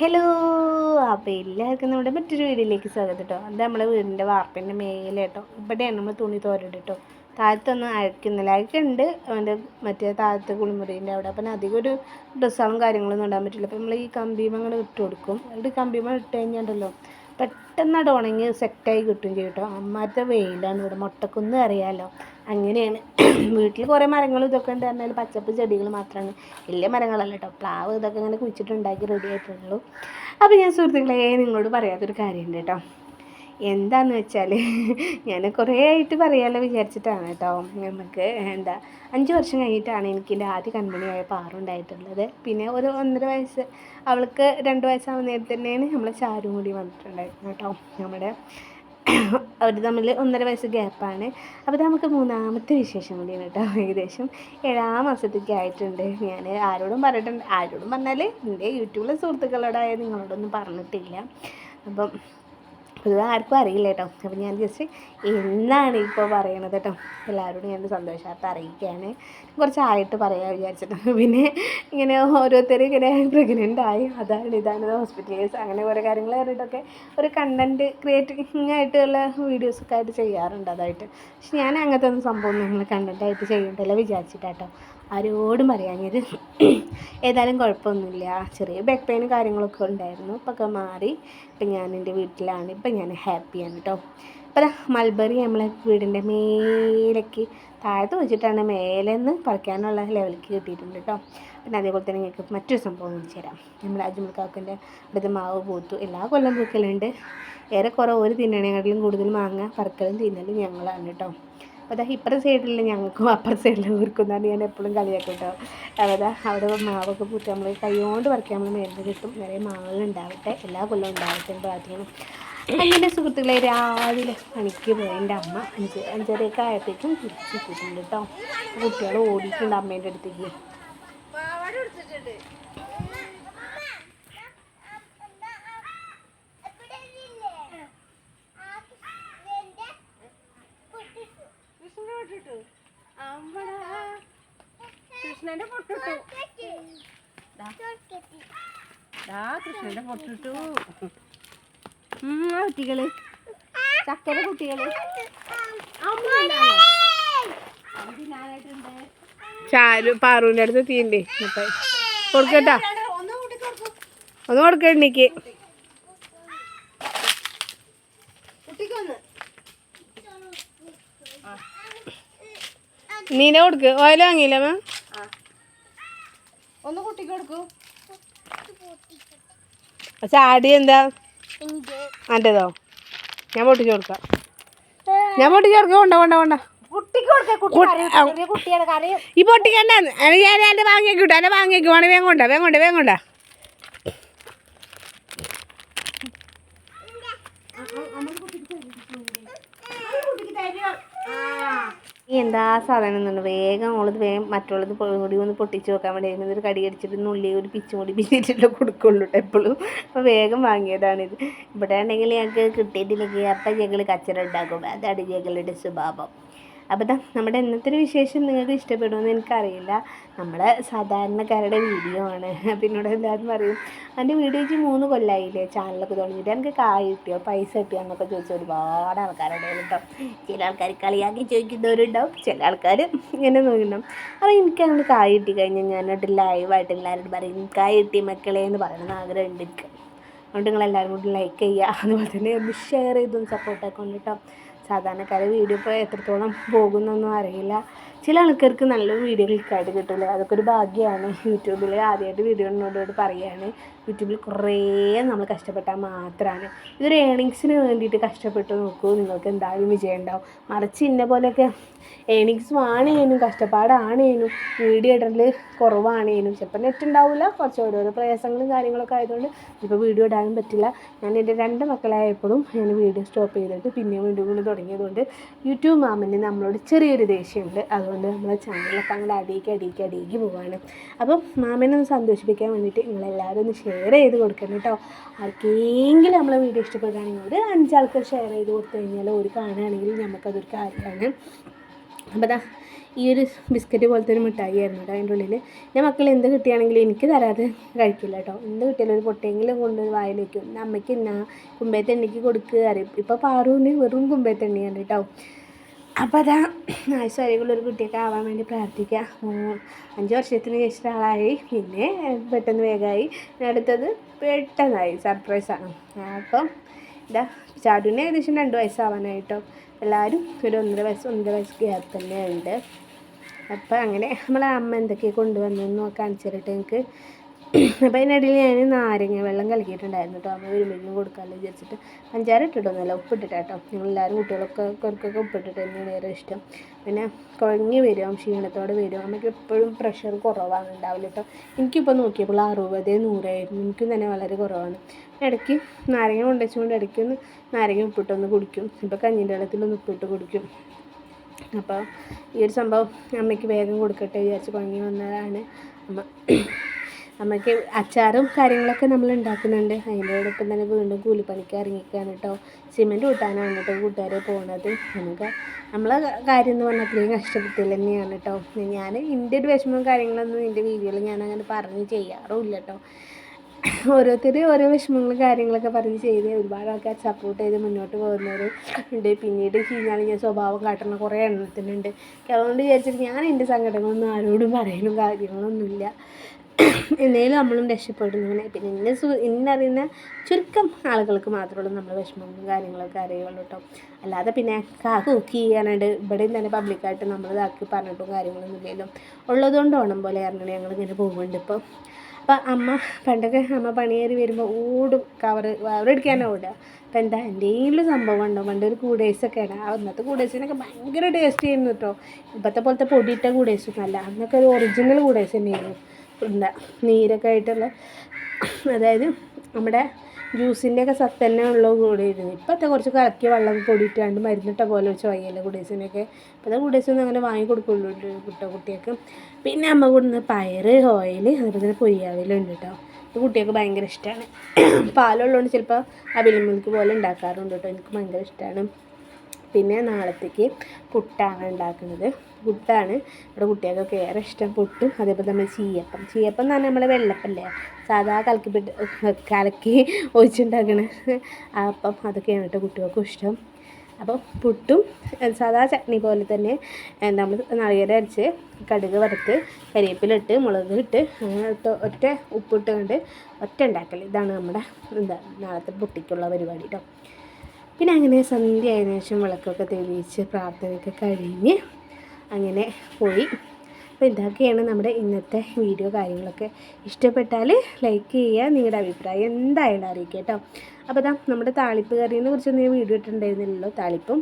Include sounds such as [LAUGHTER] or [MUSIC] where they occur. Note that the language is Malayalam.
ഹലോ അപ്പോൾ എല്ലാവർക്കും നമ്മുടെ മറ്റൊരു വീടിലേക്ക് സ്വാഗതം കേട്ടോ അത് നമ്മളെ വീടിന്റെ വാർപ്പിന്റെ മേലെ കേട്ടോ ഇവിടെയാണ് നമ്മൾ തുണി തോരട്ട് കേട്ടോ താഴത്തൊന്നും അഴക്കുന്നില്ല അഴക്കുണ്ട് അവന്റെ മറ്റേ താഴത്തെ കുളിമുറിന്റെ അവിടെ. അപ്പം അധികം ഒരു ഡ്രസ്സുകളും കാര്യങ്ങളൊന്നും ഇടാൻ പറ്റില്ല. അപ്പം നമ്മൾ ഈ കമ്പീമങ്ങൾ ഇട്ട് കൊടുക്കും. എന്നിട്ട് കമ്പീമ ഇട്ട് കഴിഞ്ഞാണ്ടല്ലോ പെട്ടെന്ന് അത് ഉണങ്ങി സെറ്റായി കിട്ടും ചെയ്യും കേട്ടോ അമ്മാരുടെ വെയിലാണ് ഇവിടെ. മുട്ടക്കുന്ന് അറിയാമല്ലോ അങ്ങനെയാണ്. [CLEARS THROAT] വീട്ടിൽ കുറേ മരങ്ങളും ഇതൊക്കെ ഉണ്ട്. പറഞ്ഞാൽ പച്ചപ്പ് ചെടികൾ മാത്രമാണ് വലിയ മരങ്ങളല്ല കേട്ടോ പ്ലാവ് ഇതൊക്കെ ഇങ്ങനെ കുഴിച്ചിട്ടുണ്ടാക്കി റെഡി ആയിട്ടുള്ളൂ. അപ്പോൾ ഞാൻ സുഹൃത്തുക്കളെ നിങ്ങളോട് പറയാത്തൊരു കാര്യമുണ്ട് കേട്ടോ എന്താന്ന് വെച്ചാൽ [LAUGHS] ഞാൻ കുറേ ആയിട്ട് പറയാമല്ലോ വിചാരിച്ചിട്ടാണ് കേട്ടോ നമുക്ക് എന്താ അഞ്ച് വർഷം കഴിഞ്ഞിട്ടാണ് എനിക്ക് എന്റെ ആദ്യ കമ്പനിയായ പാറുണ്ടായിട്ടുള്ളത് പിന്നെ ഒരു ഒന്നര വയസ്സ് അവൾക്ക് രണ്ട് വയസ്സാവുന്ന നേരത്തെ തന്നെയാണ് നമ്മളെ ചാരും കൂടി വന്നിട്ടുണ്ടായിരുന്നു കേട്ടോ നമ്മുടെ അവർ തമ്മിൽ ഒന്നര വയസ്സ് ഗ്യാപ്പാണ്. അപ്പോൾ നമുക്ക് മൂന്നാമത്തെ വിശേഷം കൂടിയാണ് കേട്ടോ. ഏകദേശം ഏഴാം മാസത്തേക്ക് ആയിട്ടുണ്ട്. ഞാൻ ആരോടും പറഞ്ഞിട്ടുണ്ട് ആരോടും പറഞ്ഞാൽ എന്റെ യൂട്യൂബിലെ സുഹൃത്തുക്കളോടായ നിങ്ങളോടൊന്നും പറഞ്ഞിട്ടില്ല. അപ്പം പൊതുവെ ആർക്കും അറിയില്ല കേട്ടോ. അപ്പം ഞാൻ ജസ്റ്റ് എന്നാണ് ഇപ്പോൾ പറയണത് കേട്ടോ. എല്ലാവരോടും ഞാൻ സന്തോഷമായിട്ട് അറിയിക്കുകയാണ് കുറച്ചായിട്ട് പറയാൻ വിചാരിച്ചിട്ട്. [LAUGHS] പിന്നെ ഇങ്ങനെ ഓരോരുത്തരും ഇങ്ങനെ പ്രഗ്നന്റ് ആയി. അതാണ് ഇതാണ് ഹോസ്പിറ്റൽ കേസ് അങ്ങനെ കുറേ കാര്യങ്ങൾ കയറിയിട്ടൊക്കെ ഒരു കണ്ടന്റ് ക്രിയേറ്റിംഗ് ആയിട്ടുള്ള വീഡിയോസൊക്കെ ആയിട്ട് ചെയ്യാറുണ്ട് അതായിട്ട്. പക്ഷെ ഞാൻ അങ്ങനത്തെ ഒന്നും സംഭവം നിങ്ങൾ കണ്ടന്റായിട്ട് ചെയ്യണ്ടല്ലോ വിചാരിച്ചിട്ടാട്ടോ. ആരോടും പറയാഞ്ഞത് ഏതായാലും കുഴപ്പമൊന്നുമില്ല. ചെറിയ ബാക്ക് പെയിനും കാര്യങ്ങളൊക്കെ ഉണ്ടായിരുന്നു. ഇപ്പം ഒക്കെ മാറി. ഇപ്പം ഞാൻ എന്റെ വീട്ടിലാണ്. ഇപ്പം ഞാൻ ഹാപ്പിയാണ് കേട്ടോ ഇപ്പം മൽബറി നമ്മളെ വീടിന്റെ മേലേക്ക് താഴത്ത് വെച്ചിട്ടാണ് മേലെ നിന്ന് പറിക്കാനുള്ള ലെവലിലേക്ക് കിട്ടിയിട്ടുണ്ട് കേട്ടോ പിന്നെ അതേപോലെ തന്നെ ഞങ്ങൾക്ക് മറ്റൊരു സംഭവം കാണിച്ചു തരാം. നമ്മുടെ അജ്മൽക്കാക്കിന്റെ ഇവിടുത്തെ മാവ് പൂത്തു. എല്ലാ കൊല്ലം പൂക്കലുണ്ട്. ഏറെക്കുറെ ഒരു തിന്നണേക്കാട്ടിലും കൂടുതൽ മാങ്ങ പറക്കലും തിന്നലും ഞങ്ങളാണ് കേട്ടോ അപ്പോൾ അതാ ഇപ്പുറത്തെ സൈഡിൽ ഞങ്ങൾക്കും അപ്പുറത്തെ സൈഡിൽ ഇവർക്കും എന്നാണ് ഞാൻ എപ്പോഴും കളിയാക്കും കേട്ടോ അതാ അവിടെ മാവൊക്കെ പൂത്ത് നമ്മൾ കൈകൊണ്ട് പറിക്കാൻ നമ്മൾ മേലിൽ കിട്ടും. നിറയെ മാവുകൾ ഉണ്ടാവട്ടെ. എല്ലാ കൊല്ലവും ഉണ്ടാവട്ടെ പ്രാർത്ഥിക്കണം അങ്ങനെ സുഹൃത്തുക്കളെ രാവിലെ പണിക്ക് പോയി. എന്റെ അമ്മ അഞ്ച് അഞ്ചരയൊക്കെ ആയപ്പോഴേക്കും തിരിച്ച് എത്തിയിട്ടുണ്ട് കേട്ടോ കുട്ടികൾ ഓടിയിട്ടുണ്ട് അമ്മേന്റെ അടുത്തേക്ക്. കൃഷ്ണന്റെ പൊട്ടിട്ടു ദാ. കൃഷ്ണന്റെ പൊട്ടിട്ടു കുട്ടികൾ. ചക്കര കുട്ടികൾ. ചാരു പാറുവിന്റെ അടുത്ത് തീണ്ടേ കൊടുക്കട്ടാ. ഒന്ന് കൊടുക്കണ്ടെനിക്ക് നീന കൊടുക്ക്. ഓയിൽ വാങ്ങിയില്ല മാം ഒന്ന് കുട്ടിക്ക് കൊടുക്കൂ ചാടി എന്താ? അന്റെതോ ഞാൻ പൊട്ടിച്ചു കൊടുക്കാം. ഞാൻ പൊട്ടിച്ചു കൊടുക്കാം. കൊണ്ട കൊണ്ട കൊണ്ട ഈ പൊട്ടിക്കണ്ട ഞാൻ എന്റെ വാങ്ങിയേക്ക് കിട്ടും എന്റെ വാങ്ങിയേക്ക് വേണം. വേഗം കൊണ്ട വേഗം കൊണ്ട വേഗം കൊണ്ട. ഈ എന്താ സാധനം എന്നുണ്ട് വേഗം ഉള്ളത് വേഗം മറ്റുള്ളത് പൊടി ഒന്ന് പൊട്ടിച്ച് വെക്കാൻ വേണ്ടി ഒരു കടി അടിച്ചിട്ട് നുള്ളി ഒരു പിച്ചും കൂടി പിന്നിട്ടിട്ട് കൊടുക്കുള്ളൂ എപ്പോഴും അപ്പോൾ വേഗം വാങ്ങിയതാണിത് ഇവിടെ ഉണ്ടെങ്കിൽ ഞങ്ങൾക്ക് കിട്ടിയിട്ടില്ലെങ്കിൽ അപ്പം ഞങ്ങൾ കച്ചറ ഉണ്ടാക്കും. അതാണ് ഞങ്ങളുടെ സ്വഭാവം. അപ്പോൾ നമ്മുടെ ഇന്നത്തെ വിശേഷം നിങ്ങൾക്ക് ഇഷ്ടപ്പെടുമെന്ന് എനിക്കറിയില്ല. നമ്മൾ സാധാരണക്കാരുടെ വീഡിയോ ആണ്. പിന്നോട് എല്ലാവരും പറയും എന്റെ വീഡിയോ വെച്ച് മൂന്ന് കൊല്ലമായില്ലേ ചാനലൊക്കെ തുടങ്ങിയിട്ട് എനിക്ക് കായ് കിട്ടിയോ? പൈസ കിട്ടിയോ? എന്നൊക്കെ ചോദിച്ച ഒരുപാട് ആൾക്കാരുടെ കേട്ടോ ചില ആൾക്കാർ കളിയാക്കി ചോദിക്കുന്നവരുണ്ടാവും. ചില ആൾക്കാർ ഇങ്ങനെ നോക്കിയിട്ടുണ്ടാവും അപ്പോൾ എനിക്കങ്ങനെ കായ് കിട്ടി കഴിഞ്ഞാൽ ഞാനോട്ട് ലൈവായിട്ട് എല്ലാവരോടും പറയും കായ് കിട്ടി മക്കളെ എന്ന് പറയണമെന്ന് ആഗ്രഹമുണ്ട് എനിക്ക്. അതുകൊണ്ട് നിങ്ങളെല്ലാവരും കൂടി ലൈക്ക് ചെയ്യുക. അതുപോലെ തന്നെ ഒന്ന് ഷെയർ ചെയ്തും സപ്പോർട്ടൊക്കെ കൊണ്ട് കേട്ടോ സാധാരണക്കാരെ വീഡിയോ ഇപ്പോൾ എത്രത്തോളം പോകുന്നൊന്നും അറിയില്ല. ചില ആൾക്കാർക്ക് നല്ല വീഡിയോ ക്ലിക്കായിട്ട് കിട്ടില്ല അതൊക്കെ ഒരു ഭാഗ്യമാണ് യൂട്യൂബിൽ ആദ്യമായിട്ട് വീഡിയോ എന്നോട് പറയുകയാണ് യൂട്യൂബിൽ കുറേ നമ്മൾ കഷ്ടപ്പെട്ടാൽ മാത്രമാണ്. ഇതൊരു ഏണിങ്സിന് വേണ്ടിയിട്ട് കഷ്ടപ്പെട്ട് നോക്കൂ നിങ്ങൾക്ക് എന്തായാലും വിജയം ഉണ്ടാവും. മറിച്ച് ഇന്ന പോലെയൊക്കെ ഏണിങ്സ് കഷ്ടപ്പാടാണേനും വീഡിയോ ഇടൽ കുറവാണേനും ചിലപ്പോൾ നെറ്റ് ഉണ്ടാവില്ല കുറച്ച് ഓരോരോ പ്രയാസങ്ങളും കാര്യങ്ങളൊക്കെ ആയതുകൊണ്ട് ഇപ്പോൾ വീഡിയോ ഇടാനും പറ്റില്ല. ഞാൻ എന്റെ രണ്ട് മക്കളായപ്പോഴും ഞാൻ വീഡിയോ സ്റ്റോപ്പ് ചെയ്തിട്ട് പിന്നെ വീണ്ടും കൂടി തുടങ്ങിയതുകൊണ്ട് യൂട്യൂബ് മാമിന് നമ്മളോട് ചെറിയൊരു ദേഷ്യമുണ്ട്. അതുകൊണ്ട് നമ്മളെ ചാനലൊക്കെ അങ്ങനെ അടിയിക്കി അടിയിക്കി അടിയിക്കി പോവാണ്. അപ്പം മാമനെ ഒന്ന് സന്തോഷിപ്പിക്കാൻ വേണ്ടിയിട്ട് നിങ്ങളെല്ലാവരും ഒന്ന് ഷെയർ ചെയ്ത് കൊടുക്കണം കേട്ടോ. ആർക്കെങ്കിലും നമ്മളെ വീഡിയോ ഇഷ്ടപ്പെടുകയാണെങ്കിൽ ഒരു അഞ്ചാൾക്ക് ഷെയർ ചെയ്ത് കൊടുത്തു കഴിഞ്ഞാൽ ഒരു കാണുകയാണെങ്കിൽ നമുക്കതൊരു കാര്യമാണ്. അപ്പോൾ ദാ ഈ ഒരു ബിസ്ക്കറ്റ് പോലത്തെ ഒരു മിഠായി ആയിരുന്നു കേട്ടോ അതിന്റെ ഉള്ളിൽ ഞാൻ മക്കൾ എന്ത് കിട്ടിയാണെങ്കിലും എനിക്ക് തരാതെ കഴിക്കില്ല കേട്ടോ. എന്ത് കിട്ടിയാലും ഒരു പൊട്ടയെങ്കിലും കൊണ്ട് വായിൽ വയ്ക്കും അമ്മയ്ക്ക് എന്നാ കുമ്പേത്തെണ്ണിക്ക് കൊടുക്കുക അറിയും ഇപ്പോൾ പാറുവിന് വെറും കുമ്പേത്തെണ്ണിയാണ് കേട്ടോ. അപ്പോൾ അതാ ആയുസ്വരികളുള്ളൊരു കുട്ടിയൊക്കെ ആവാൻ വേണ്ടി പ്രാർത്ഥിക്കുക അഞ്ച് വർഷത്തിന് ശേഷം ആളായി പിന്നെ പെട്ടെന്ന് വേഗമായി. അടുത്തത് പെട്ടെന്നായി. സർപ്രൈസാണ് അപ്പം ഇതാ ചാടുവിന് ഏകദേശം രണ്ട് വയസ്സാവാനായിട്ടോ. എല്ലാവരും ഒരു ഒന്നര വയസ്സ് ഒന്നര വയസ്സ് ഗ്യാപ്പ് തന്നെയുണ്ട്. അപ്പം അങ്ങനെ നമ്മളെ അമ്മ എന്തൊക്കെയാണ് കൊണ്ടുവന്നു കാണിച്ചു തരട്ടെ എനിക്ക്. അപ്പോൾ അതിനിടയിൽ ഞാൻ നാരങ്ങ വെള്ളം കലക്കിയിട്ടുണ്ടായിരുന്നു കേട്ടോ അമ്മ വരുമ്പോഴേക്കും കൊടുക്കാമല്ലോ വിചാരിച്ചിട്ട് പഞ്ചാര ഇട്ടിട്ടൊന്നുമല്ല ഉപ്പിട്ടിട്ട് കേട്ടോ ഞങ്ങളെല്ലാവരും കുട്ടികളൊക്കെ കുറക്കൊക്കെ ഉപ്പിട്ടിട്ട് തന്നെയാണ് ഏറെ ഇഷ്ടം. പിന്നെ കുഴങ്ങി വരും ക്ഷീണത്തോടെ വരും. അമ്മയ്ക്ക് എപ്പോഴും പ്രഷർ കുറവാണ് ഉണ്ടാവില്ല കേട്ടോ എനിക്കിപ്പോൾ നോക്കിയപ്പോൾ അറുപത് നൂറായിരുന്നു എനിക്കും തന്നെ വളരെ കുറവാണ്. ഇടയ്ക്ക് നാരങ്ങ കൊണ്ടുവച്ചുകൊണ്ട് ഇടയ്ക്ക് ഒന്ന് നാരങ്ങ ഉപ്പിട്ടൊന്ന് കുടിക്കും. ഇപ്പോൾ കഞ്ഞിന്റെ വെള്ളത്തിലൊന്ന് ഉപ്പിട്ട് കുടിക്കും. അപ്പോൾ ഈ ഒരു സംഭവം അമ്മയ്ക്ക് വേഗം കൊടുക്കട്ടെ വിചാരിച്ച് കുഴങ്ങി വന്നതാണ് അമ്മ. അമ്മയ്ക്ക് അച്ചാറും കാര്യങ്ങളൊക്കെ നമ്മൾ ഉണ്ടാക്കുന്നുണ്ട്. അതിന്റെയോടൊപ്പം തന്നെ വീണ്ടും കൂലിപ്പണിക്ക് ഇറങ്ങിക്കുകയാണ് കേട്ടോ. സിമെന്റ് കൂട്ടാനാണ് കേട്ടോ കൂട്ടുകാരെ പോണത് നമുക്ക് നമ്മളെ കാര്യം എന്ന് പറഞ്ഞാൽ അത്രയും കഷ്ടപ്പെട്ടില്ല തന്നെയാണ് കേട്ടോ. ഞാൻ എന്റെ ഒരു വിഷമവും കാര്യങ്ങളൊന്നും എന്റെ വീഡിയോയിൽ ഞാൻ അങ്ങനെ പറഞ്ഞ് ചെയ്യാറുമില്ല കേട്ടോ. ഓരോരുത്തർ ഓരോ വിഷമങ്ങളും കാര്യങ്ങളൊക്കെ പറഞ്ഞ് ചെയ്ത് ഒരുപാട് ആൾക്കാർ സപ്പോർട്ട് ചെയ്ത് മുന്നോട്ട് പോകുന്നവർ ഉണ്ട്. പിന്നീട് ചീഞ്ഞാളിഞ്ഞ സ്വഭാവം കാട്ടുന്ന കുറേ എണ്ണത്തിനുണ്ട് അതുകൊണ്ട് വിചാരിച്ചിട്ട് ഞാൻ എന്റെ സങ്കടങ്ങളൊന്നും ആരോടും പറയാനും കാര്യങ്ങളൊന്നുമില്ല. എന്നേലും നമ്മളും രക്ഷപ്പെടുന്നവനെ പിന്നെ ഇന്ന സു എന്നറിയുന്ന ചുരുക്കം ആളുകൾക്ക് മാത്രമുള്ള നമ്മൾ വിഷമങ്ങളും കാര്യങ്ങളൊക്കെ അറിയുള്ളൂ കേട്ടോ അല്ലാതെ പിന്നെ കുക്ക് ചെയ്യാനായിട്ട് ഇവിടെയും തന്നെ പബ്ലിക്കായിട്ട് നമ്മൾ ഇതാക്കി പറഞ്ഞിട്ടും കാര്യങ്ങളൊന്നും ഇല്ലല്ലോ. ഉള്ളതുകൊണ്ട് ഓണം പോലെ അറിഞ്ഞാൽ ഞങ്ങളിങ്ങനെ പോകുന്നുണ്ട് ഇപ്പോൾ അപ്പം അമ്മ പണ്ടൊക്കെ അമ്മ പണിയേറി വരുമ്പോൾ ഓടും കവറ് കവറെടുക്കാനാണ് ഓടുക. അപ്പം എന്താ എന്തെങ്കിലും സംഭവം ഉണ്ടോ? പണ്ട് ഒരു ഒക്കെ ആണ് അന്നത്തെ കൂടേഴ്സിനൊക്കെ ഭയങ്കര ടേസ്റ്റ് ചെയ്യുന്നു കേട്ടോ ഇപ്പോഴത്തെ പോലത്തെ പൊടിയിട്ട കൂടേസൊന്നും അല്ല അന്നൊക്കെ ഒരു ഒറിജിനൽ കൂടേഴ്സ് തന്നെയായിരുന്നു. എന്താ നീരൊക്കെ ആയിട്ടുള്ള അതായത് നമ്മുടെ ജ്യൂസിന്റെയൊക്കെ സത്ത് തന്നെ ഉള്ളത് കൂടിയിരുന്നു ഇപ്പോഴത്തെ കുറച്ച് കലക്കിയ വെള്ളം പൊടിയിട്ടാണ്ട് മരുന്നിട്ട പോലെ വെച്ച് വയ്യല്ലേ കുടീസിനൊക്കെ ഇപ്പോഴത്തെ കുടീസൊന്നും അങ്ങനെ വാങ്ങി കൊടുക്കുള്ളൂ കുട്ട കുട്ടികൾക്ക്. പിന്നെ അമ്മ കൊടുക്കുന്ന പയറ് ഓയിൽ അതുപോലെ തന്നെ പൊരിയാവിലുണ്ട് കേട്ടോ ഇത് കുട്ടികൾക്ക് ഭയങ്കര ഇഷ്ടമാണ് പാലുള്ളതുകൊണ്ട് ചിലപ്പോൾ അവിൽ മിൽക്ക് പോലെ ഉണ്ടാക്കാറുണ്ട് കേട്ടോ എനിക്ക് ഭയങ്കര ഇഷ്ടമാണ് പിന്നെ നാളത്തേക്ക് പുട്ടാണ് ഉണ്ടാക്കുന്നത്. പുട്ടാണ് ഇവിടെ കുട്ടികൾക്കൊക്കെ ഏറെ ഇഷ്ടം പുട്ടും അതേപോലെ നമ്മൾ ചീയപ്പം. ചീയപ്പം എന്ന് പറഞ്ഞാൽ നമ്മൾ വെള്ളപ്പല്ലേ? സാധാ കലക്കി കലക്കി ഒഴിച്ചുണ്ടാക്കണ അപ്പം അതൊക്കെയാണ് കേട്ടോ കുട്ടികൾക്കും ഇഷ്ടം. അപ്പോൾ പുട്ടും സാധാ ചട്നി പോലെ തന്നെ നമ്മൾ നാളികേരം അരച്ച് കടുക് വറുത്ത് കരിവേപ്പിലിട്ട് മുളക് ഇട്ട് അങ്ങനെ ഒറ്റ ഒറ്റ ഉപ്പിട്ട് കൊണ്ട് ഒറ്റ ഉണ്ടാക്കൽ ഇതാണ് നമ്മുടെ എന്താ നാളത്തെ പുട്ടിക്കുള്ള പരിപാടി കേട്ടോ പിന്നെ അങ്ങനെ സന്ധ്യ ആയതിനു ശേഷം വിളക്കൊക്കെ തെളിയിച്ച് പ്രാർത്ഥനയൊക്കെ കഴിഞ്ഞ് അങ്ങനെ പോയി. അപ്പോൾ ഇതൊക്കെയാണ് നമ്മുടെ ഇന്നത്തെ വീഡിയോ കാര്യങ്ങളൊക്കെ. ഇഷ്ടപ്പെട്ടാൽ ലൈക്ക് ചെയ്യുക. നിങ്ങളുടെ അഭിപ്രായം എന്തായാലും അറിയിക്കുക കേട്ടോ. അപ്പോൾ നമ്മുടെ താളിപ്പ് കറീനെ കുറിച്ചൊന്നും ഞാൻ വീഡിയോ ഇട്ടിട്ടുണ്ടായിരുന്നില്ലല്ലോ. താളിപ്പും